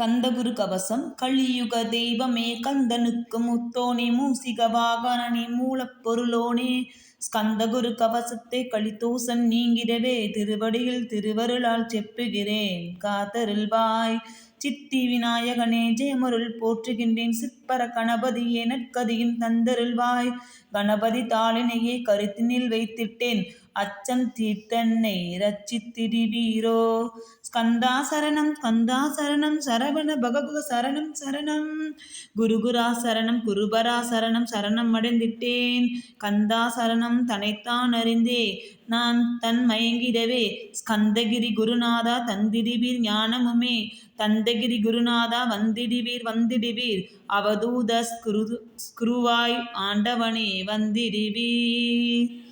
கந்தகுரு கவசம் கலியுக தெய்வமே கந்தனுக்கு முத்தோனே மூசிக வாகனனே மூலப்பொருளோனே. ஸ்கந்தகுரு கவசத்தை கலிதோசன் நீங்கிடவே திருவடியில் திருவருளால் செப்புகிறேன். காத்தருள்வாய் சித்தி விநாயகனே ஜெயமருள் போற்றுகின்றேன். சிற்பர கணபதியே நற்கதியின் தந்தருள்வாய் கணபதி தாளினையே கருத்தினில் வைத்திட்டேன். அச்சம் தீர்த்தன்னை ரச்சித்திடுவீரோ. ஸ்கந்தா சரணம் ஸ்கந்தா சரணம் சரவண பகவ சரணம் சரணம். குருகுரா சரணம் குருபரா சரணம் சரணம் அடைந்திட்டேன். கந்தா சரணம் தனைத்தான் அறிந்தே. நான் தன் மயங்கிடவே. ஸ்கந்தகிரி குருநாதா தந்திடுவீர் ஞானமுமே. தந்தகிரி குருநாதா வந்திடுவீர் வந்திடுவீர். அவதூத ஸ்குரு ஸ்குருவாய் ஆண்டவனே வந்திடுவீர்.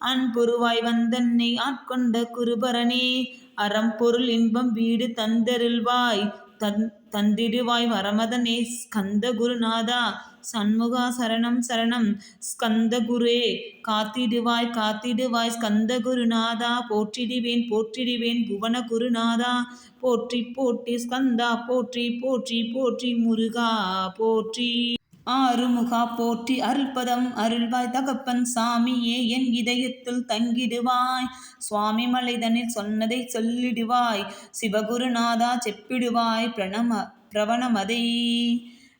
அன்புருவாய் வந்தன்னை ஆட்கொண்ட குருபரனே அறம் பொருள் இன்பம் வீடு தந்தருள்வாய். தன் தந்திடுவாய் வரமதனே ஸ்கந்த குருநாதா சண்முகா சரணம் சரணம். ஸ்கந்த குருவே காத்திடுவாய் காத்திடுவாய். ஸ்கந்த குருநாதா போற்றிடுவேன் போற்றிடுவேன். புவன குருநாதா போற்றி போற்றி ஸ்கந்தா. போற்றி போற்றி போற்றி முருகா. போற்றி. ஆறுமுகா போற்றி அருள்பதம் அருள்வாய் தகப்பன் சாமியே என் இதயத்தில் தங்கிடுவாய். சுவாமி மலைதனில் சொன்னதை சொல்லிடுவாய். சிவகுருநாதா செப்பிடுவாய். பிரணம பிரவணமதை.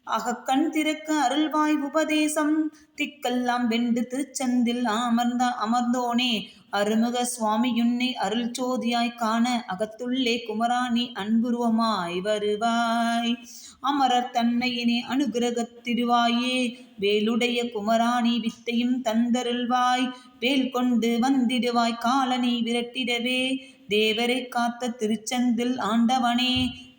அகக்கண் திறக்க அருள்வாய் உபதேசம். திக்கெல்லாம் வெண்டு திருச்சந்தில் அமர்ந்த அமர்ந்தோனே. அருமுக சுவாமியுன்னை அருள் சோதியாய் காண அகத்துள்ளே குமராணி அன்புருவமாய் வருவாய். அமரர் தன்னையினே அனுகிரகத்திடுவாயே வேலுடைய குமராணி வித்தையும் தந்தருள்வாய். வேல் கொண்டு வந்திடுவாய் காலனி விரட்டிடவே தேவரை காத்த திருச்செந்தில் ஆண்டவனே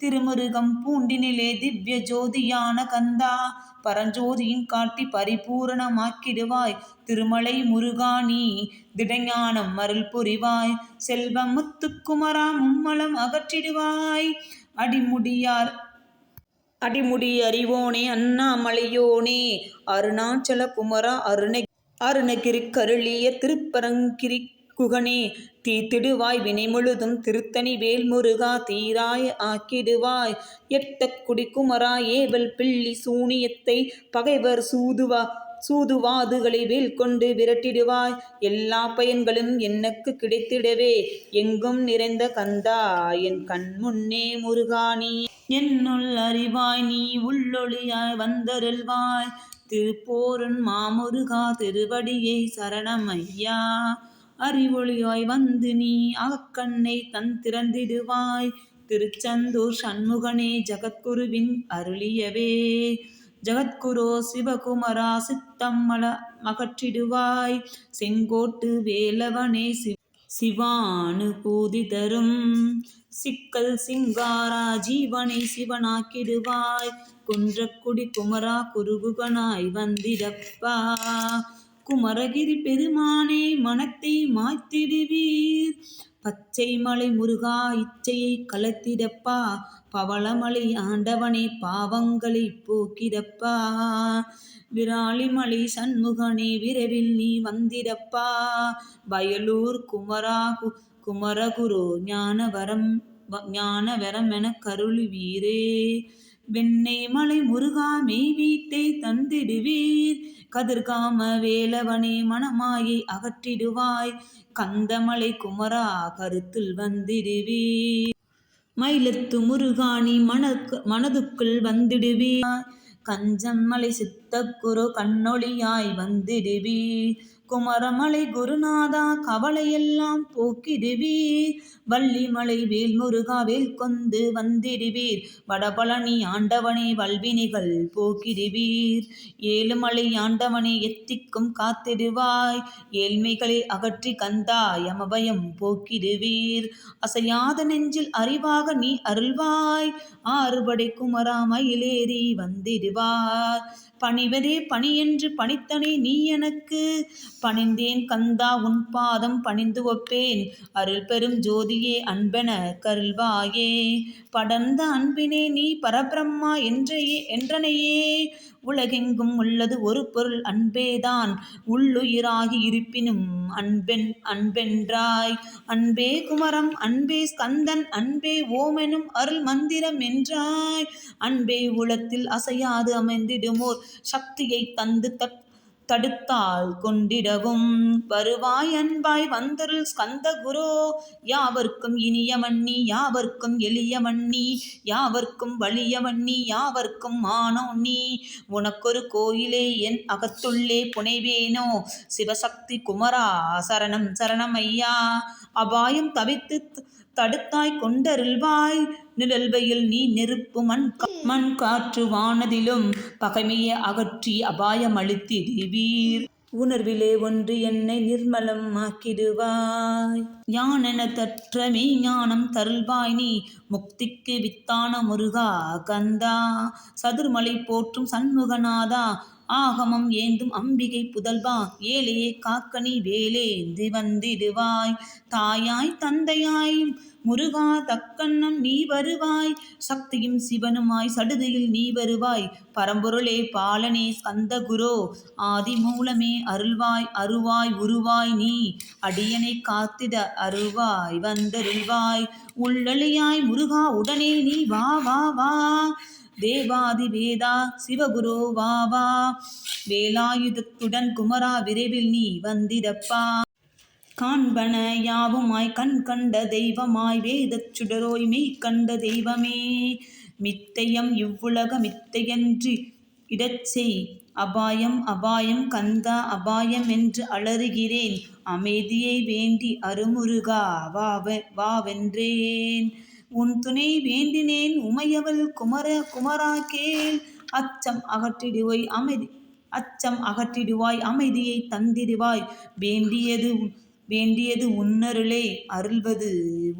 திருமுருகம் பூண்டினிலே திவ்ய ஜோதியான கந்தா. பரஞ்சோதியின் காட்டி பரிபூரணமாக்கிடுவாய். திருமலை முருகாணி திடஞானம் அருள் புரிவாய். செல்வம் முத்துக்குமரா மும்மலம் அகற்றிடுவாய். அடிமுடியார் அடிமுடி அறிவோனே அண்ணாமலையோனே. அருணாச்சல குமரா அருண அருணகிரி கருளிய திருப்பரங்கிரி குகனே. தீத்திடுவாய் வினை முழுதும் திருத்தணி வேல் முருகா ஆக்கிடுவாய். எட்ட குடிக்குமரா ஏவல் பிள்ளி சூனியத்தை பகைவர் சூதுவா சூதுவாதுகளை வேல் கொண்டு விரட்டிடுவாய். எல்லா பயன்களும் எனக்கு கிடைத்திடவே எங்கும் நிறைந்த கந்தா என் கண் முன்னே முருகானி என்னுள் அறிவாய் நீ உள்ளொளியாய் வந்தருள்வாய். திருப்போரன் மாமுருகா திருவடியை சரணமையா அறிவொளியாய் வந்து நீ அகக்கண்ணை தன் திறந்திடுவாய். திருச்செந்தூர் சண்முகனே ஜகத்குருவின் அருளியவே. ஜகத்குரோ சிவகுமரா சித்தம்மல மகற்றிடுவாய். செங்கோட்டு வேலவனே சிவ சிவானுபூதி தரும். சிக்கல் சிங்காரா ஜீவனை சிவனாக்கிடுவாய். குன்றக்குடி குமரா குருகுகனாய் வந்திடப்பா. குமரகிரி பெருமானே மனத்தை மாய்த்திடுவீர் பச்சை மலை முருகா இச்சையை கலத்திடப்பா. பவளமலை ஆண்டவனே பாவங்களை போக்கிடப்பா. விராலிமலை சண்முகனே விரைவில் நீ வந்திடப்பா. வயலூர் குமரா குமரகுரு ஞானவரம் ஞானவரம் என கருளுவீரே. வெண்ணை மலை முருகா மெய் வீட்டை தந்திடுவீர். கதிர்காம வேலவனே மணமாயை அகற்றிடுவாய். கந்தமலை குமரா கருத்தில் வந்திடுவீர். மயிலத்து முருகாணி மனக்கு மனதுக்குள் வந்திடுவீர். கஞ்சம்மலை சித்தக்குரு கண்ணொளியாய் வந்திடுவீர். குமரமலை குருநாதா கவலையெல்லாம் போக்கிடுவீர். வள்ளிமலை வேல்முருகா வேல் கொந்து வந்திடுவீர். வடபழனி ஆண்டவனே வல்வினிகள் போக்கிடுவீர். ஏழுமலை ஆண்டவனே எத்திக்கும் காத்திடுவாய். ஏழ்மைகளை அகற்றி கந்தா யமபயம் போக்கிடுவீர். அசையாத நெஞ்சில் அறிவாக நீ அருள்வாய். ஆறுபடை குமரா மயிலேறி வந்திடுவார். பணிவதே பணி என்று பணித்தனே நீ எனக்கு பணிந்தேன் கந்தா உன் பாதம் பணிந்து ஒப்பேன். அருள் பெரும் ஜோதியே அன்பென கருள்வாயே. படர்ந்த அன்பினே நீ பரபிரம்மா என்றையே என்றனையே. உலகெங்கும் உள்ளது ஒரு பொருள் அன்பேதான். உள்ளுயிராகி இருப்பினும் அன்பென் அன்பென்றாய். அன்பே குமரம் அன்பே ஸ்கந்தன் அன்பே ஓமெனும் அருள் மந்திரம் என்றாய். அன்பே உளத்தில் அசையாது அமைந்திடுமோர். சக்தியை தந்து தட் தடுத்தால் கொண்டிடவும். வருவாய் அன்பாய் வந்தருள் ஸ்கந்த குரோ யாவர்க்கும் இனியவண்ணி யாவர்க்கும் எளியவண்ணி யாவர்க்கும் வலியவண்ணி யாவர்க்கும் மானோ நீ. உனக்கொரு கோயிலே என் அகத்துள்ளே புனைவேனோ. சிவசக்தி குமரா சரணம் சரணம் ஐயா. அபாயம் தவித்து தடுத்தாய் கொண்டருள்வாய். நிழல்வையில் நீ நெருப்பு மண் மண் காற்று வானதிலும் பகைமையை அகற்றி அபாயம் அளித்திடுவீர் உணர்விலே ஒன்று என்னை நிர்மலம் ஆக்கிடுவாய் யானென தற்ற மெய்ஞானம் தருள்வாய் நீ. முக்திக்கு வித்தான முருகா கந்தா. சதுர்மலை போற்றும் சண்முகநாதா. ஆகமம் ஏந்தும் அம்பிகை புதல்வா. ஏழையே காக்கணி வேலேந்து வந்திடுவாய் தாயாய் தந்தையாய் முருகா தக்கண்ணம் நீ வருவாய். சக்தியும் சிவனுமாய் சடுதியில் நீ வருவாய். பரம்பொருளே பாலனே ஸ்கந்த குரோ ஆதி மூலமே அருள்வாய் அருவாய் உருவாய் நீ. அடியனை காத்திட அருவாய் வந்தருள்வாய். உள்ளளியாய் முருகா உடனே நீ வா வா வா. தேவாதி வேதா சிவகுரு வா வா. வேலாயுதத்துடன் குமரா விரைவில் நீ வந்திடப்பா. காண்பன யாவுமாய் கண் கண்ட தெய்வமாய் வேதச் சுடரோய் மெய் கண்ட தெய்வமே. மித்தையம் இவ்வுலக மித்தையன்றி இடச்செய். அபாயம் அபாயம் கந்தா அபாயம் என்று அலறுகிறேன். அமைதியை வேண்டி அருமுருகா வாவ வாவென்றேன். உன் துணை வேண்டினேன் உமையவள் குமர குமரா கேள். அச்சம் அகற்றிடுவாய் அமைதி அச்சம் அகற்றிடுவாய் அமைதியை தந்திடுவாய். வேண்டியது வேண்டியது உன்னருளே அருள்வது.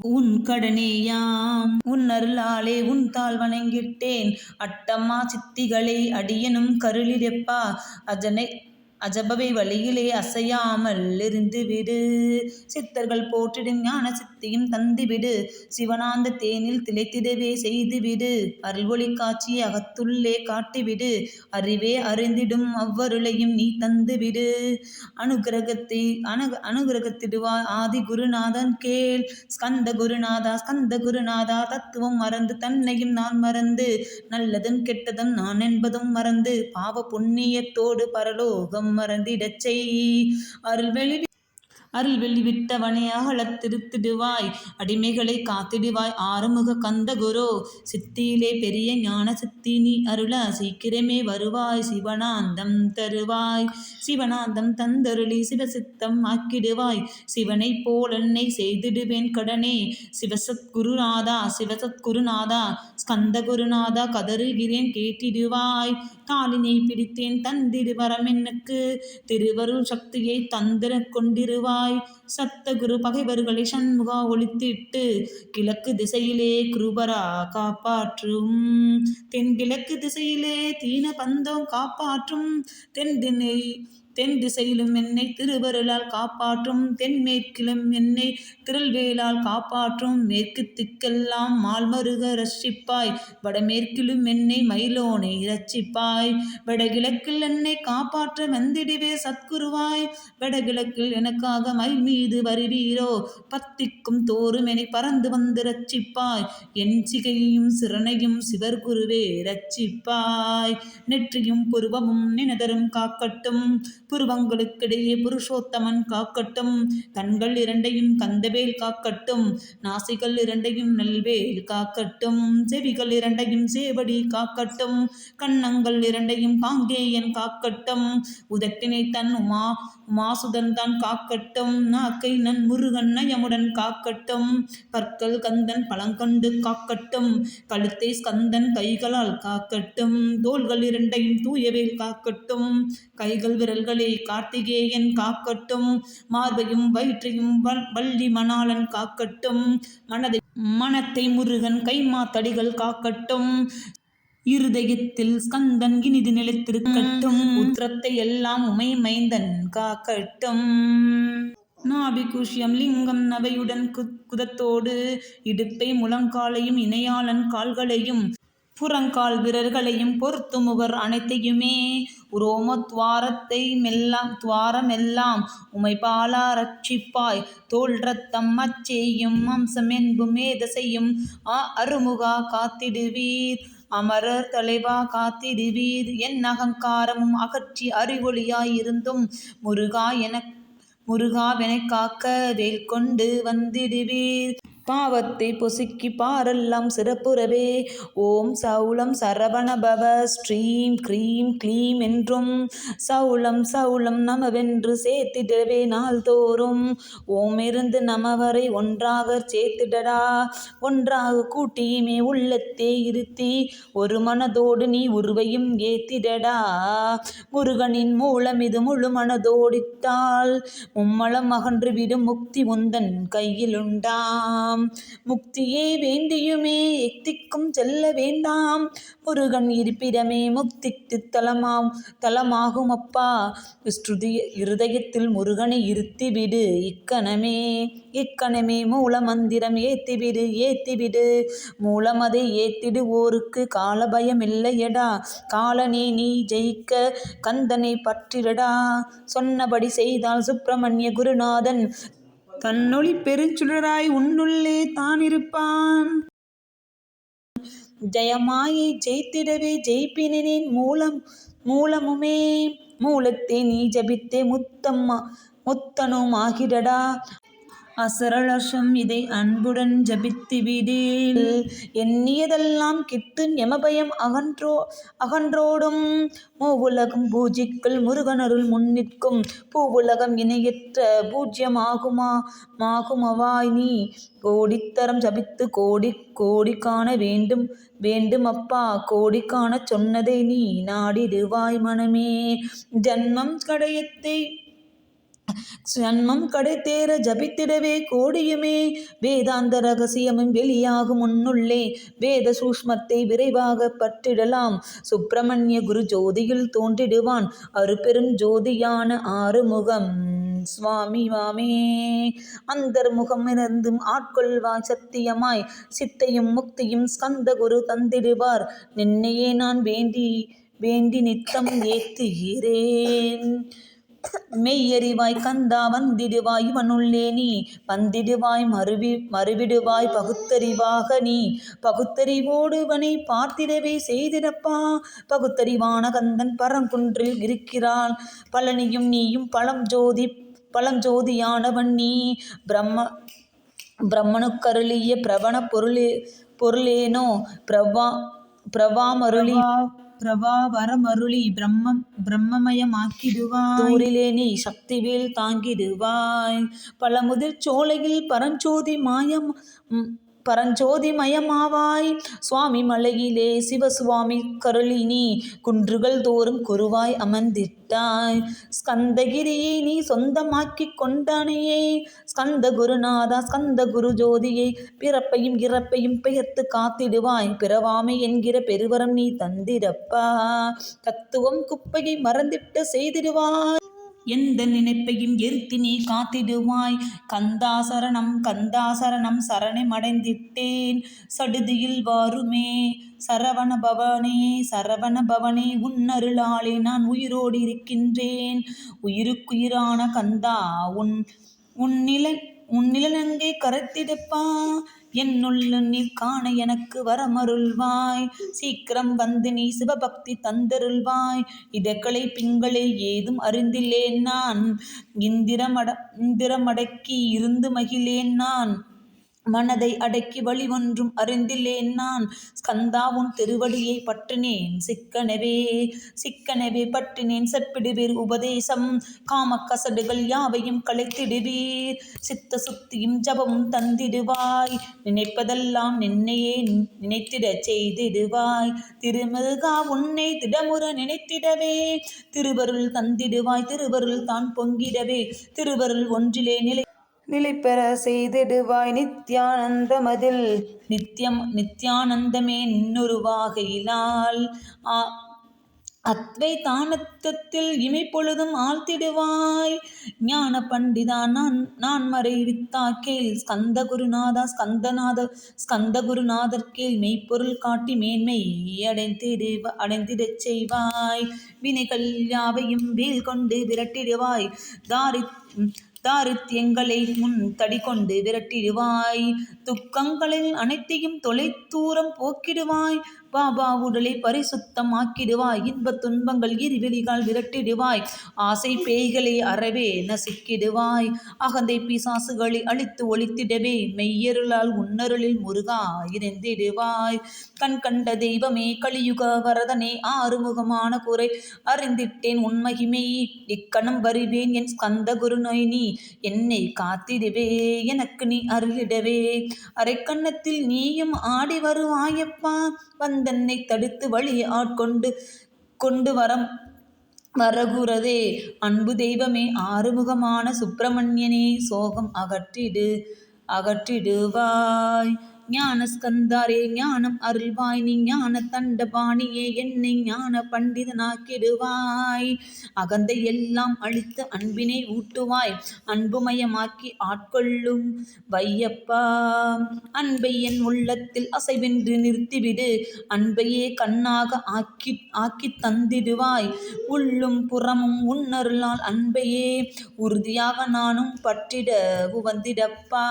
உன் கடனேயாம் உன் அருளாலே உன் தாள் வணங்கிட்டேன். அட்டம்மா சித்திகளை அடியனும் கருளிரப்பா அஜனை அஜபவை வழியிலே அசையாமல் இருந்து விடு சித்தர்கள் போற்றிடும் ஞான அனைத்தையும் தந்துவிடு. சிவனாந்த தேனில் திளைத்திடவே செய்துவிடு. அருள்வொளி காட்சியை அகத்துள்ளே காட்டிவிடு. அறிவே அறிந்திடும் அவ்வருளையும் நீ தந்துவிடு. அனுகிரகத்தை அனு அனுகிரகத்திடுவாய் ஆதி குருநாதன் கேள். ஸ்கந்த குருநாதா ஸ்கந்த குருநாதா தத்துவம் மறந்து தன்னையும் நான் மறந்து. நல்லதும் கெட்டதும் நான் என்பதும் மறந்து. பாவ புண்ணியத்தோடு பரலோகம் மறந்திடச் செய். அருள்வெளி அருள் வெளிவிட்டவனே அகலத் திருத்திடுவாய். அடிமைகளை காத்திடுவாய். ஆறுமுக கந்த குரு சித்தியிலே பெரிய ஞான சித்தி நீ அருள சீக்கிரமே வருவாய். சிவனாந்தம் தருவாய். சிவனாந்தம் தந்தருளி சிவசித்தம் ஆக்கிடுவாய். சிவனைப் போல் என்னை செய்திடுவேன் கடனே. சிவசத்குருநாதா சிவசத்குருநாதா ஸ்கந்த குருநாதா கதறுகிறேன் கேட்டிடுவாய். காலினை பிடித்தேன் தந்திருவரம் எனக்கு. திருவருள் சக்தியை தந்திர கொண்டிருவாய். சத்தகுரு பகைவர்களை சண்முகா ஒழித்திட்டு கிழக்கு திசையிலே குருபரா காப்பாற்றும். தென்கிழக்கு திசையிலே தீன பந்தம் காப்பாற்றும். தென் தினை தென் திசையிலும் என்னை திருவருளால் காப்பாற்றும் தென்மேற்கிலும் என்னை திருள்வேலால் காப்பாற்றும். மேற்கு திக்கெல்லாம் மால்மருக ரட்சிப்பாய் வடமேற்கிலும் என்னை மயிலோனை இரட்சிப்பாய். வடகிழக்கில் என்னை காப்பாற்ற வந்திடுவே சத்குருவாய். வடகிழக்கில் எனக்காக மயில் மீது வருவீரோ பத்திக்கும் தோறும் என்னை பறந்து வந்து ரட்சிப்பாய். என் சிகையும் சிறனையும் சிவர் குருவே ரட்சிப்பாய். நெற்றியும் புருவமும் நினதரும் காக்கட்டும். புருவங்களுக்கிடையே புருஷோத்தமன் காக்கட்டும். கண்கள் இரண்டையும் கந்தவேல் காக்கட்டும். நாசிகள் இரண்டையும் நல்வேல் காக்கட்டும். செவிகள் இரண்டையும் சேவடி காக்கட்டும். கண்ணங்கள் இரண்டையும் காங்கேயன் காக்கட்டும். உதட்டினை தன் உமா உமாசுதன் தான் காக்கட்டும். நாக்கை நன் முருகன் நயமுடன் காக்கட்டும். பற்கள் கந்தன் பழங்கண்டு காக்கட்டும். கழுத்தை ஸ்கந்தன் கைகளால் காக்கட்டும். தோள்கள் இரண்டையும் தூயவேல் காக்கட்டும். கைகள் விரல்கள் கார்த்திகேயன் காக்கட்டும் மார்பையும் வயிற்றையும் வள்ளி மணாளன் காக்கட்டும் மனதை மனத்தை முருகன் கைமாத்தடிகள் காக்கட்டும் இருதயத்தில் ஸ்கந்தன் இனிது நிலைத்திருக்கட்டும் உத்திரத்தை எல்லாம் உமை மைந்தன் காக்கட்டும். நாபிகுஷ்யம் லிங்கம் நவையுடன் குத்- குதத்தோடு இடுப்பை முழங்காலையும் இணையாளன் கால்களையும் புறங்கால் வீரர்களையும் பொறுத்து முகர் அனைத்தையுமே உரோமத்வாரத்தை மெல்லாம் துவாரமெல்லாம் உமைபாலா ரட்சிப்பாய். தோல் ரத்தம் அச்சேயும் அம்சம் என்பும் மேதசையும் ஆ அருமுகா காத்திடுவீர். அமரர் தலைவா காத்திடுவீர். என் அகங்காரமும் அகற்றி அறிவொளியாயிருந்தும் முருகா என முருகாவெனைக் காக்க வேல் கொண்டு வந்திடுவீர். பாவத்தை பொசுக்கி பாரெல்லாம் சிறப்புறவே. ஓம் சௌலம் சரவணபவ. ஸ்ரீம் க்ரீம் க்ளீம் என்றும். சௌலம் சௌலம் நமவென்று சேர்த்திடவே நாள்தோறும். ஓம் இருந்து நமவரை ஒன்றாக சேர்த்திடடா. ஒன்றாக கூட்டியுமே உள்ளத்தே இருத்தி. ஒரு மனதோடு நீ உருவையும் ஏத்திடடா. முருகனின் மூலம் இது முழு மனதோடித்தால் மும்மலம் அகன்று விடும் முக்தி உந்தன் கையிலுண்டாம் முக்தியே வேண்டியுமே எக்திக்கும் செல்ல வேண்டாம். முருகன் இருப்பிடமே முக்திக்கு தலமாம். தலமாகும் அப்பா. ஸ்ருதி இருதயத்தில் முருகனை இருத்திவிடு இக்கணமே. இக்கணமே மூல மந்திரம் ஏத்திவிடு ஏத்திவிடு. மூலமதை ஏத்திடு ஓருக்கு கால பயம் இல்லையடா காலனே நீ ஜெயிக்க கந்தனை பற்றிடடா. சொன்னபடி செய்தால் சுப்பிரமணிய குருநாதன் தன்னொளி பெருஞ்சுடராய் உன்னுள்ளே தான் இருப்பான் ஜெயமாயை ஜெயித்திடவே ஜெயிப்பினின் மூலம் மூலமுமே. மூலத்தை நீ ஜபித்தே முத்தம்மா முத்தனும் ஆகிடடா. அசரலட்சம் இதை அன்புடன் ஜபித்து விடேல் எண்ணியதெல்லாம் கிட்டும் யமபயம் அகன்றோ அகன்றோடும். மூவுலகம் பூஜிக்குள் முருகனருள் முன்னிற்கும் பூவுலகம் இணையற்ற பூஜ்யமாகுமா? மாகுமவாய் நீ. கோடித்தரம் ஜபித்து கோடி கோடி காண வேண்டும் வேண்டும் அப்பா கோடி காண சொன்னதை நீ நாடிடுவாய் மனமே. ஜன்மம் கடையத்தை ஜன்மம் கடைத்தேற ஜபித்திடவே கோடியுமே. வேதாந்த ரகசியமும் வெளியாகும் முன்னுள்ளே வேத சூஷ்மத்தை விரைவாக பற்றிடலாம். சுப்பிரமணிய குரு ஜோதியில் தோன்றிடுவான். அருபெரும் ஜோதியான ஆறுமுகம். சுவாமி வாமே அந்தர்முகமிருந்தும் ஆட்கொள்வாய் சத்தியமாய். சித்தையும் முக்தியும் ஸ்கந்த குரு தந்திடுவார். நின்னையே நான் வேண்டி வேண்டி நித்தம் ஏத்துகிறேன். மெய்யறிவாய் கந்தா வந்திடுவாய் இவனுள்ளே நீ. வந்திடுவாய் மறுவி மறுவிடுவாய் பகுத்தறிவாக நீ. பகுத்தறிவோடு இவனை பார்த்திடவே செய்திடப்பா. பகுத்தறிவான கந்தன் பரங்குன்றில் இருக்கிறான் பழனியும் நீயும் பழம் ஜோதி பழம் ஜோதியானவன் நீ. பிரம்ம பிரம்மனுக்கருளிய பிரபண பொருளே பொருளேனோ? பிரவா பிரவாமருளி பிரபாவரமருளி பிரம்மம் பிரம்மமயமாக்கிடுவாய். தூரிலே நீ சக்திவேல் தாங்கிடுவாய். பழமுதிர் சோலையில் பரஞ்சோதி மாயம் பரஞ்சோதிமயமாவாய். சுவாமி மலையிலே சிவசுவாமி கருளினி குன்றுகள் தோறும் குருவாய் அமர்ந்திட்டாய். ஸ்கந்தகிரியை நீ சொந்தமாக்கி கொண்டானையே. ஸ்கந்த குருநாதா ஸ்கந்த குரு ஜோதியை பிறப்பையும் இறப்பையும் பெயர்த்து காத்திடுவாய். பிறவாமை என்கிற பெருவரம் நீ தந்திரப்பா. தத்துவம் குப்பையை மறந்திட்டு செய்திடுவாய். எந்த நினைப்பையும் எரித்து நீ காத்திடுவாய். கந்தாசரணம் கந்தாசரணம் சரணமடைந்திட்டேன் சடுதியில் வாருமே சரவண பவனே சரவண பவனே உன்னருளாலே நான் உயிரோடு இருக்கின்றேன். உயிருக்குயிரான கந்தா உன் உன் நிலை உன் உன்னிலனங்கே கரைத்திடப்பா. என்னுள்ள நீ காண எனக்கு வரமருள்வாய். சீக்கிரம் வந்து நீ சிவபக்தி தந்தருள்வாய். இதக்களை பிங்களை ஏதும் அறிந்திலேன் நான். இந்திரமட இந்திரமடக்கி இருந்து மகிழேன் நான். மனதை அடக்கி வழி ஒன்றும் அறிந்தில்லேன் நான். ஸ்கந்தா உன் திருவடியை பற்றினேன். சிக்கனவே சிக்கனவே பற்றினேன். செப்பிடுவீர் உபதேசம். காமக்கசடுகள் யாவையும் களைத்திடுவீர். சித்த சுத்தியும் ஜபமும் தந்திடுவாய். நினைப்பதெல்லாம் நின்னையே நினைத்திடச் செய்திடுவாய். திருமுருகா உன்னை திடமுற நினைத்திடவே. திருவருள் தந்திடுவாய். திருவருள் தான் பொங்கிடவே. திருவருள் ஒன்றிலே நிலை நிலைப்பெற செய்திடுவாய் நித்யானந்தமதில். நித்யம் நித்யானந்தமே நின்னுருவாகையிலால் ஆ இமை இமைப்பொழுதும் ஆழ்த்திடுவாய். ஞான பண்டிதா நான் நான் மறை வித்தாக்கேல் ஸ்கந்த குருநாதா ஸ்கந்தநாத ஸ்கந்த குருநாதர் கீழ் மெய்ப்பொருள் காட்டி மேன்மை அடைந்திடு அடைந்திடச் செய்வாய். வினைகள் யாவையும் வேல் கொண்டு விரட்டிடுவாய். தாரி தாரித்யங்களை முன் தடிகொண்டு விரட்டிடுவாய். துக்கங்களில் அனைத்தையும் தொலைத்தூரம் போக்கிடுவாய். பாபா உடலை பரிசுத்தம் ஆக்கிடுவாய் இன்பத் துன்பங்கள் இருவெளிகால் விரட்டிடுவாய். ஆசை பேய்களை அறவே நசுக்கிடுவாய். அகந்தை பிசாசுகளை அழித்து ஒழித்திடவே மெய்யருளால் உன்னருளில் முருகா இணைந்திடுவாய் கண் கண்ட தெய்வமே கலியுக வரதனே ஆறுமுகமான குறை அறிந்திட்டேன். உண்மகிமே இக்கணம் வருவேன் என் ஸ்கந்த குருநோய் நீ என்னை காத்திடுவே எனக்கு நீ அருளிடவே. அரைக்கண்ணத்தில் நீயும் ஆடி வருவாயப்பா. வந்த தன்னை தடுத்து வழி ஆட்கொண்டு கொண்டு வரம் வரகுறதே அன்பு தெய்வமே ஆறுமுகமான சுப்பிரமணியனே சோகம் அகற்றிடு அகற்றிடுவாய். ஞான ஸ்கந்தாரே ஞானம் அருள்வாய் நீ ஞான தண்டபாணியே என்னை ஞான பண்டிதனாக்கிடுவாய் அகந்தை எல்லாம் அழித்து அன்பினை ஊட்டுவாய். அன்புமயமாக்கி ஆட்கொள்ளும் வையப்பா. அன்பை என் உள்ளத்தில் அசைவென்று நிறுத்திவிடு. அன்பையே கண்ணாக ஆக்கி ஆக்கி தந்திடுவாய். உள்ளும் புறமும் உன்னருளால் அன்பையே உறுதியாக நானும் பற்றிட உவந்திடப்பா.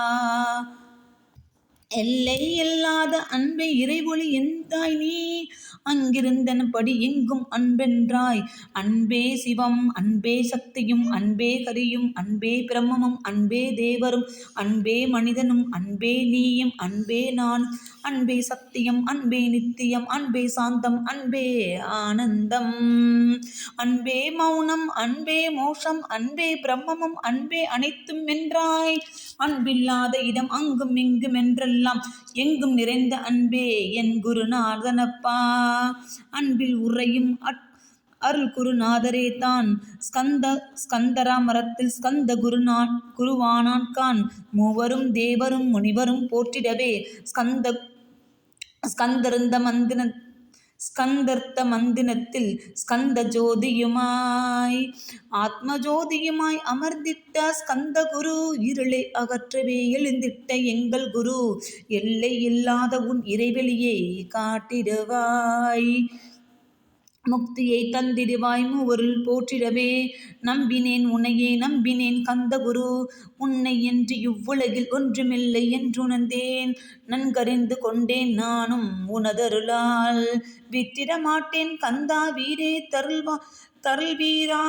எல்லை இல்லாத அன்பை இறைவொளி எந்தாய் நீ. அங்கிருந்தனபடி எங்கும் அன்பென்றாய். அன்பே சிவம் அன்பே சக்தியும் அன்பே கரியும் அன்பே பிரம்மமும் அன்பே தேவரும் அன்பே மனிதனும் அன்பே நீயும் அன்பே நான். அன்பே சத்தியம் அன்பே நித்தியம் அன்பே சாந்தம் அன்பே ஆனந்தம். அன்பே மௌனம் அன்பே மோஷம் அன்பே பிரம்மமும் அன்பே அனைத்தும் என்றாய். அன்பில்லாத இடம் அங்கும் இங்கும் என்றெல்லாம் எங்கும் நிறைந்த அன்பே என் குருநாதனப்பா. அன்பில் உறையும் அட் அருள் குருநாதரே தான். ஸ்கந்த ஸ்கந்தரா மரத்தில் ஸ்கந்த குருநான் குருவானான் கான். மூவரும் தேவரும் முனிவரும் போற்றிடவே. ஸ்கந்த ஸ்கந்தருந்த மந்தின ஸ்கந்தர்த்த மந்தினத்தில் ஸ்கந்த ஜோதியுமாய் ஆத்ம ஜோதியுமாய் அமர்ந்திட்ட ஸ்கந்த குரு இருளை அகற்றவே எழுந்திட்ட எங்கள் குரு எல்லை இல்லாத உன் இறைவெளியை காட்டிடுவாய். முக்தியை தந்திடுவாய் மூவருள் போற்றிடவே. நம்பினேன் உன்னையே நம்பினேன் கந்தகுரு. உன்னை என்று இவ்வுலகில் ஒன்றுமில்லை என்றுணர்ந்தேன். நன்கறிந்து கொண்டேன் நானும் உனதருளால். விட்டிட மாட்டேன் கந்தா வீரே தருள்வா தருள்வீரா.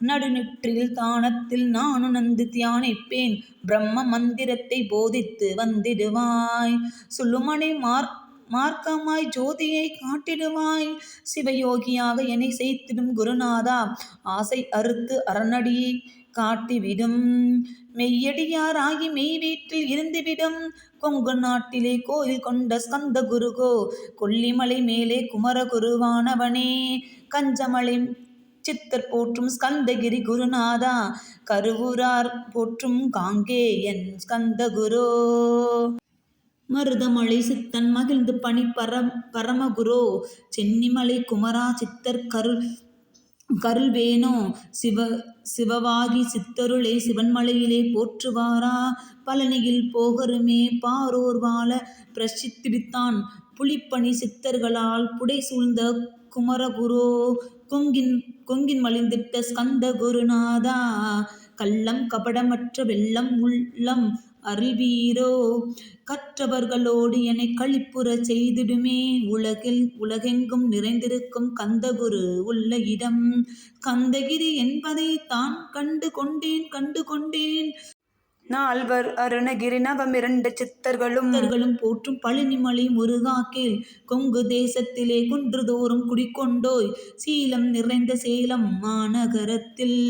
நடுநிற்றில் தானத்தில் நான் உணர்ந்து தியானிப்பேன். பிரம்ம மந்திரத்தை போதித்து வந்திடுவாய். சுழுமனை மார் மார்க்கமாய் ஜோதியை காட்டிடுவாய். சிவயோகியாக என்னை செய்திடும் குருநாதா ஆசை அறுத்து அரணடியை காட்டிவிடும். மெய்யடியாராகி மெய் வீட்டில் இருந்துவிடும். கொங்கு நாட்டிலே கோயில் கொண்ட ஸ்கந்த குருகோ கொல்லிமலை மேலே குமரகுருவானவனே கஞ்சமலை சித்தர் போற்றும் ஸ்கந்தகிரி குருநாதா கருவூரார் போற்றும் காங்கேயன் ஸ்கந்தகுரோ மருதமலை சித்தன் மகிழ்ந்து பணி பரம் பரமகுரோ. சென்னிமலை குமரா சித்தர் கருள் கருள்வேனோ சிவ சிவவாகி சித்தருளே சிவன்மலையிலே போற்றுவாரா. பழனியில் போகருமே பாரோர் வாழ பிரசித்திரித்தான். புலிப்பணி சித்தர்களால் புடை சூழ்ந்த குமரகுரோ. கொங்கின் கொங்கின் மலிந்திட்ட ஸ்கந்த குருநாதா கள்ளம் கபடமற்ற வெள்ளம் உள்ளம் அறிவீரோ? கற்றவர்களோடு என்னை களிப்புறச் செய்திடுமே. உலகில் உலகெங்கும் நிறைந்திருக்கும் கந்தகுரு உள்ள இடம். கந்தகிரி என்பதை தான் கண்டு கொண்டேன் கண்டு கொண்டேன். நால்வர் அருணகிரி நவமிரண்டு சித்தர்களும் சித்தர்களும் போற்றும் பழனிமலை முருகா கேள் கொங்கு தேசத்திலே குன்றுதோறும் குடிக்கொண்டோய். சீலம் நிறைந்த சேலம் மாநகரத்தில்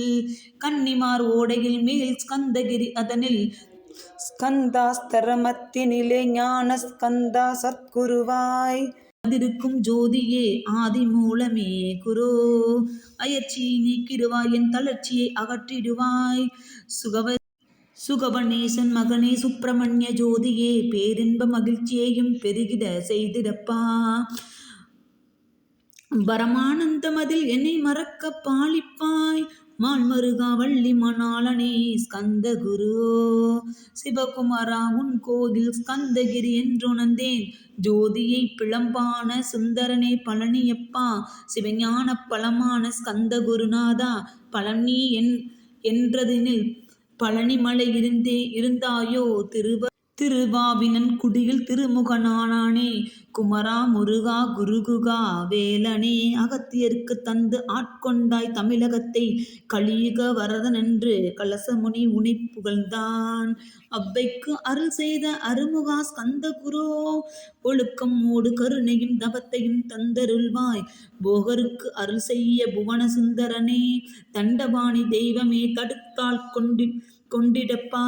கன்னிமார் ஓடையில் மேல் ஸ்கந்தகிரி அதனில் ஸ்கந்தாஸ்தரமத்தினிலே ஞான ஸ்கந்தா சத்குருவாய். அதிருக்கும் ஜோதியே ஆதி மூலமே குரோ. அயற்சியை நீக்கிடுவாய் என் தளர்ச்சியை அகற்றிடுவாய். சுகவ சுகவணேசன் மகனே சுப்பிரமணிய ஜோதியே பேரின்ப மகிழ்ச்சியையும் பெருகிட செய்திடப்பா. பரமானந்தமதில் என்னை மறக்க பாலிப்பாய். மால்மருகா வள்ளி மணாளனே ஸ்கந்த குரு சிவகுமாரா உன் கோயில் ஸ்கந்தகிரி என்றுணர்ந்தேன். ஜோதியை பிளம்பான சுந்தரனே பழனியப்பா. சிவஞான பழமான ஸ்கந்த குருநாதா பழனி என் என்றதினில் பழனிமலை இருந்தே இருந்தாயோ திருவ திருவாவினன் குடியில் திருமுகனானானே. குமரா முருகா குருகுகா வேலனே அகத்தியருக்கு தந்து ஆட்கொண்டாய் தமிழகத்தை. கலியுக வரதனென்று கலசமுனி உனை புகழ்ந்தான். அவ்வைக்கு அருள் செய்த அருமுகா ஸ்கந்த குரோ ஒழுக்கம் மூடு கருணையும் தபத்தையும் தந்தருள்வாய். போகருக்கு அருள் செய்ய புவன சுந்தரனே தண்டபாணி தெய்வமே தடுத்தால் கொண்டு கொண்டிடப்பா.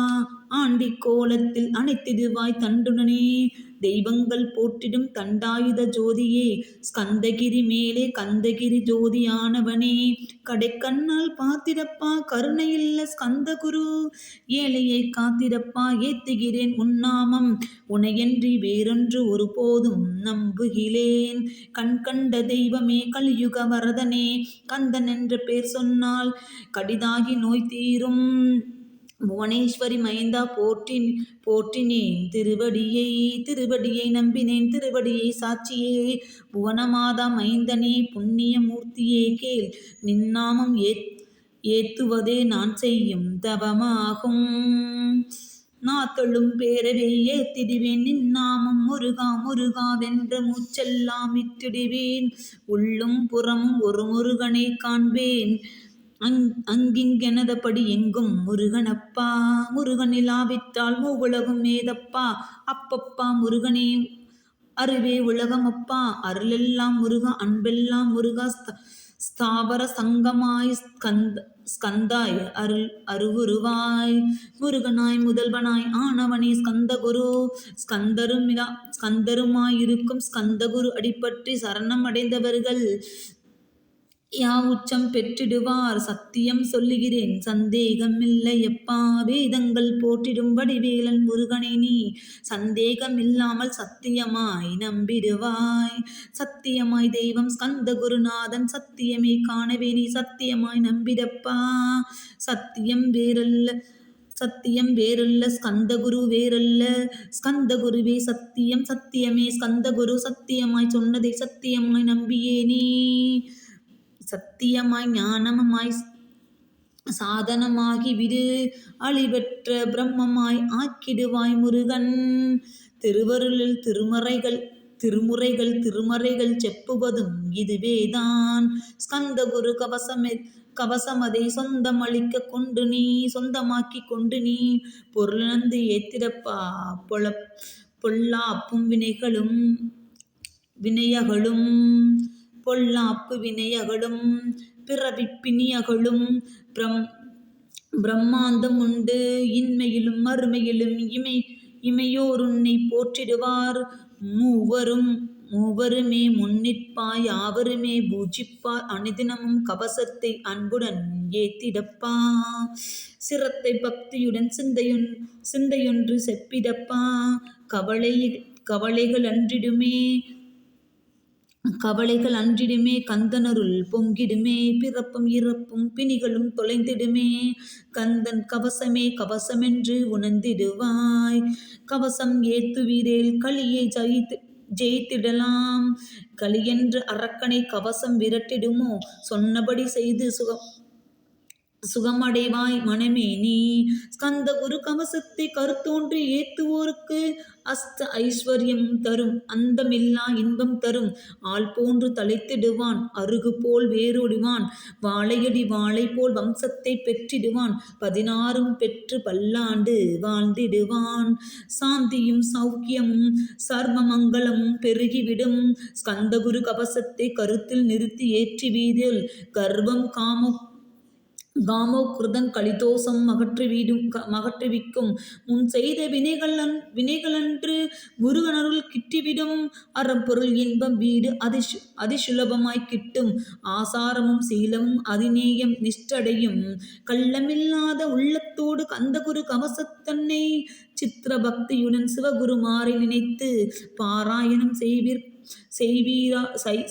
ஆண்டி கோலத்தில் அனைத்திதுவாய் தண்டுடனே தெய்வங்கள் போற்றிடும் தண்டாயுத ஜோதியே. ஸ்கந்தகிரி மேலே கந்தகிரி ஜோதியானவனே. கடைக்கண்ணால் பார்த்திடப்பா கருணையில்ல ஸ்கந்தகுரு. ஏழையை காத்திடப்பா ஏத்துகிறேன் உன்னாமம். உனையன்றி வேறொன்று ஒருபோதும் நம்புகிலேன் கண் கண்ட தெய்வமே கலியுக வரதனே. கந்தன் என்ற பேர் சொன்னால் கடிதாகி நோய் தீரும். புவனேஸ்வரி மைந்தா போற்றின் போற்றினேன். திருவடியை திருவடியை நம்பினேன். திருவடியை சாட்சியே புவனமாதா மைந்தனே புண்ணிய மூர்த்தியே கேள் நின்னாமம் ஏத் ஏத்துவதே நான் செய்யும் தவமாகும். நாத்தொழும் பேரவே ஏத்திடுவேன். நின்னாமம் முருகா முருகா வென்ற மூச்செல்லாம் இட்டிடுவேன். உள்ளும் புறமும் ஒரு முருகனை காண்பேன். அங் அங்கிங்கெனதபடி எங்கும் முருகனப்பா. முருகனிலாவிட்டால் மூவுலகும் ஏதப்பா அப்பப்பா முருகனே அருவே உலகமப்பா. அருளெல்லாம் முருக அன்பெல்லாம் முருகா. ஸ்தாவர சங்கமாய் ஸ்கந்த ஸ்கந்தாய் அருள் அருகுருவாய் முருகனாய் முதல்வனாய் ஆனவனே ஸ்கந்தகுரு. ஸ்கந்தருமிலா இருக்கும் ஸ்கந்தகுரு அடிப்பற்றி சரணம் அடைந்தவர்கள். யா உச்சம் பெற்றிடுவார் சத்தியம் சொல்லுகிறேன். சந்தேகமில்லையப்பா வேதங்கள் போற்றிடும் வடிவேலன் முருகனை நீ. சந்தேகமில்லாமல் சத்தியமாய் நம்பிடுவாய். சத்தியமாய் தெய்வம் ஸ்கந்த குருநாதன் சத்தியமே காணவே நீ. சத்தியமாய் நம்பிடப்பா. சத்தியம் வேறல்ல சத்தியம் வேறல்ல ஸ்கந்தகுரு வேறல்ல. ஸ்கந்தகுருவே சத்தியம் சத்தியமே ஸ்கந்தகுரு சத்தியமாய் சொன்னதை சத்தியமாய் நம்பியே நீ. சத்தியமாய் ஞானமாய் சாதனமாகி விடு. அழிவற்ற பிரம்மமாய் ஆக்கிடுவாய் முருகன். திருவருளில் திருமறைகள் திருமுறைகள் திருமறைகள் செப்புவதும் இதுவேதான். ஸ்கந்தகுரு கவசமே கவசமதை சொந்தமளிக்க கொண்டு நீ சொந்தமாக்கி கொண்டு நீ. பொருளந்து ஏத்திரப்பா பொல பொல்லாப்பும் வினைகளும் வினையகளும் பொல்லாப்பு வினையகளும் பிறவி பிணியகளும் பிரம் பிரம்மாந்தம் உண்டு. இன்மையிலும் மறுமையிலும் இமை இமையோர் உன்னை போற்றிடுவார். மூவரும் மூவருமே முன்னிற்பாய் யாவருமே பூஜிப்பார். அனுதினமும் கவசத்தை அன்புடன் ஏத்திடப்பா. சிரத்தை பக்தியுடன் சிந்தையொன் சிந்தையொன்று செப்பிடப்பா. கவலை கவலைகள் அன்றிடுமே. கவலைகள் அன்றிடுமே கந்தனருள் பொங்கிடுமே பிறப்பும் இறப்பும் பிணிகளும் தொலைந்திடுமே. கந்தன் கவசமே கவசமென்று உணர்ந்திடுவாய். கவசம் ஏத்துவீரேல் களியை ஜெயித்து ஜெயித்திடலாம். களியென்று அரக்கனை கவசம் விரட்டிடுமோ? சொன்னபடி செய்து சுகம் சுகமடைவாய் மனமே நீ. ஸ்கந்த குரு கவசத்தை கருத்தோன்றி ஏத்துவோருக்கு அஸ்த ஐஸ்வர்யமும் தரும் அந்தமில்லா இன்பம் தரும். ஆள் போன்று தலைத்திடுவான் அருகு போல் வேறொடிவான் வாழையடி வாழை போல் வம்சத்தை பெற்றிடுவான். பதினாறும் பெற்று பல்லாண்டு வாழ்ந்திடுவான். சாந்தியும் சௌக்கியமும் சர்ம மங்களமும் பெருகிவிடும் ஸ்கந்தகுரு கவசத்தை கருத்தில் நிறுத்தி ஏற்றி வீதில் கர்வம் காம காமோ கிருதங் கலிதோஷம் மகற்றிவிடும் மகற்றுவிக்கும் முன் செய்த வினைகளன் வினைகளன்று முருகனருள் கிட்டிவிடும். அறப்பொருள் இன்பம் வீடு அதிசு அதிசுலபமாய் கிட்டும். ஆசாரமும் சீலமும் அதிநேயம் நிஷ்டடையும். கள்ளமில்லாத உள்ளத்தோடு கந்தகுரு கவசத்தன்னை சித்திர பக்தியுடன் சிவகுருமாரை நினைத்து பாராயணம் செய்வீர் செய்வீரா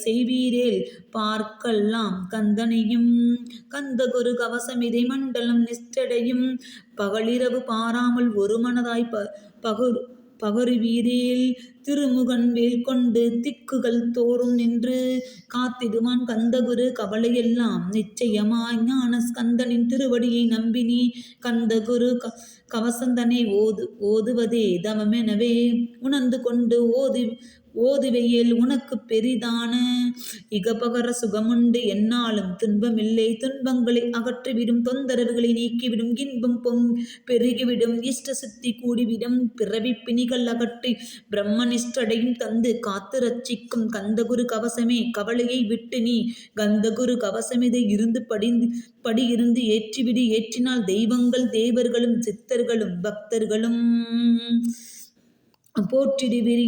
செய்வீரேல் பார்க்கலாம் கந்தனையும் கந்தகுரு கவசமிதை மண்டலம் நிஷ்டடையும். பகலிரவு பாராமல் ஒரு மனதாய் ப பகுர் பகருவீரேல் திருமுகன் வேல் கொண்டு திக்குகள் தோறும் நின்று காத்திடுவான் கந்தகுரு கவலையெல்லாம் நிச்சயமாய் ஞான ஸ்கந்தனின் திருவடியை நம்பினி. கந்தகுரு க கவசந்தனை ஓது ஓதுவதே தவமெனவே உணர்ந்து கொண்டு ஓது ஓதுவையில் உனக்கு பெரிதான இகபகர சுகமுண்டு என்னாலும் துன்பமில்லை. துன்பங்களை அகற்றிவிடும் தொந்தரவுகளை நீக்கிவிடும் இன்பம் பொங் பெருகிவிடும். இஷ்ட சித்தி கூடிவிடும் பிறவி பிணிகள் அகற்றி பிரம்மனிஷ்டடையும் தந்து காத்து ரட்சிக்கும் கந்தகுரு கவசமே கவலையை விட்டு நீ. கந்தகுரு கவசமிதை இருந்து படிந்து படி இருந்து ஏற்றிவிடு. ஏற்றினால் தெய்வங்கள் தேவர்களும் சித்தர்களும் பக்தர்களும். போற்றிடுவீர்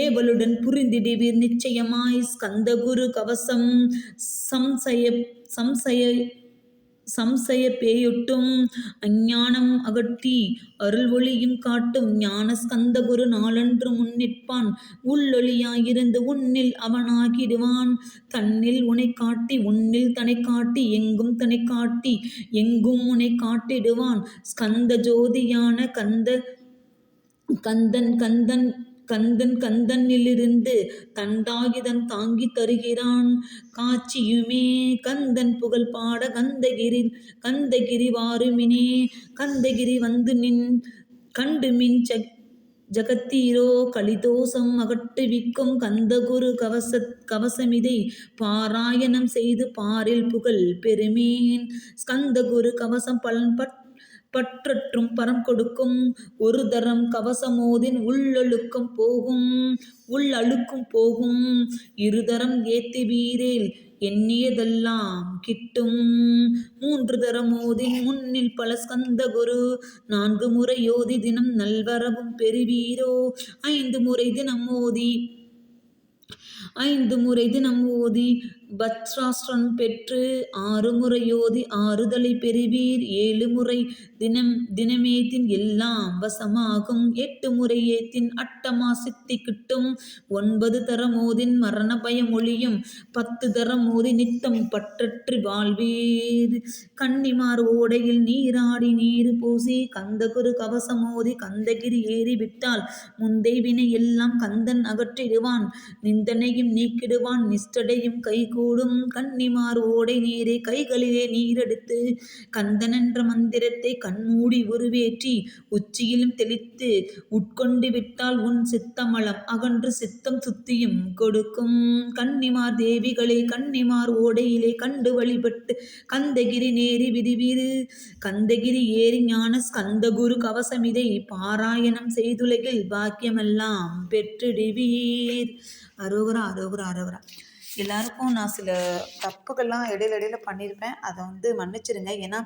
ஏவலுடன் புரிந்திடுவீர். நிச்சயமாய் ஸ்கந்தகுரு கவசம் சம்சய சம்சய சம்சய பேயொட்டும் அஞ்ஞானம் அகற்றி அருள் ஒளியும் காட்டும் ஞான ஸ்கந்தகுரு நாளன்று முன்னிற்பான். உள்ளொளியாயிருந்து உன்னில் அவனாகிடுவான். தன்னில் உனை காட்டி உன்னில் தனை காட்டி எங்கும் தனை காட்டி எங்கும் உனை காட்டிடுவான். ஸ்கந்த ஜோதியான கந்த கந்தன் கந்தன் கந்தன் கந்தனிலிருந்து தண்டாகிதன் தாங்கி தருகிறான். காட்சியுமே கந்தன் புகழ் பாட கந்தகிரி கந்தகிரி வாருமினே கந்தகிரி வந்து நின் கண்டு மின் சக் ஜகத்தீரோ கலிதோஷம் அகட்டுவிக்கும் கந்தகுரு கவச கவசமிதை பாராயணம் செய்து பாரில் புகழ் பெருமேன் ஸ்கந்தகுரு கவசம் பலன் பட் பற்றற்றும் பரம் கொடுக்கும். ஒரு தரம் கவசமோதின் உள்ளழுக்கம் போகும். உள்ளழுக்கும் போகும். இருதரம் ஏத்தி வீரேல் எண்ணியதெல்லாம் கிட்டும். மூன்று தரமோதின் முன்னில் பல ஸ்கந்த குரு. நான்கு முறை யோதி தினம் நல்வரவும் பெறுவீரோ. ஐந்து முறை தினம் ஓதி. ஐந்து முறை தினம் ஓதி. பத்ராஷ்டிரம் பெற்று ஆறு முறையோதி ஆறுதலை பெறுவீர். ஏழு முறை தினம் தினமேத்தின் எல்லாம் வசமாகும். எட்டு முறை ஏத்தின் அட்டமா சித்தி கிட்டும். ஒன்பது தரமோதின் மரண பயம் ஒழியும் பத்து தரமோதி நித்தம் பற்றற்று வாழ்வீர். கன்னிமார் ஓடையில் நீராடி நீர் பூசி கந்தகுரு கவசமோதி கந்தகிரி ஏறி விட்டால் முந்தை வினை எல்லாம் கந்தன் அகற்றிடுவான். நிந்தனையும் நீக்கிடுவான். நிஷ்டடையும் கைகூ கூடும் கன்னிமார் ஓடை நீரை கைகளிலே நீரெடுத்து கந்தனென்ற மந்திரத்தை கண்மூடி உருவேற்றி உச்சியிலும் தெளித்து உட்கொண்டு விட்டால் உன் சித்தமலம் அகன்று சித்தம் சுத்தியும் கொடுக்கும். கன்னிமார் தேவிகளே கன்னிமார் ஓடையிலே கண்டு வழிபட்டு கந்தகிரி நேரி விரிவிரு கந்தகிரி ஏறி ஞான ஸ்கந்தகுரு கவசமிதை பாராயணம் செய்துலகில் பாக்கியமெல்லாம் பெற்றிடுவீர். அரோகரா அரோகரா அரோகரா. எல்லாருக்கும் நான் சில தப்புகள்லாம் இடையில இடையில பண்ணியிருப்பேன் அதை வந்து மன்னிச்சிடுங்க ஏன்னா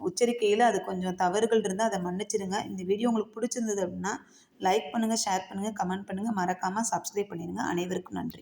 உச்சரிக்கையில் அது கொஞ்சம் தவறுகள் இருந்தால் அதை மன்னிச்சிடுங்க இந்த வீடியோ உங்களுக்கு பிடிச்சிருந்தது அப்படின்னா லைக் பண்ணுங்கள் ஷேர் பண்ணுங்கள் கமெண்ட் பண்ணுங்கள் மறக்காமல் சப்ஸ்கிரைப் பண்ணிடுங்க அனைவருக்கும் நன்றி.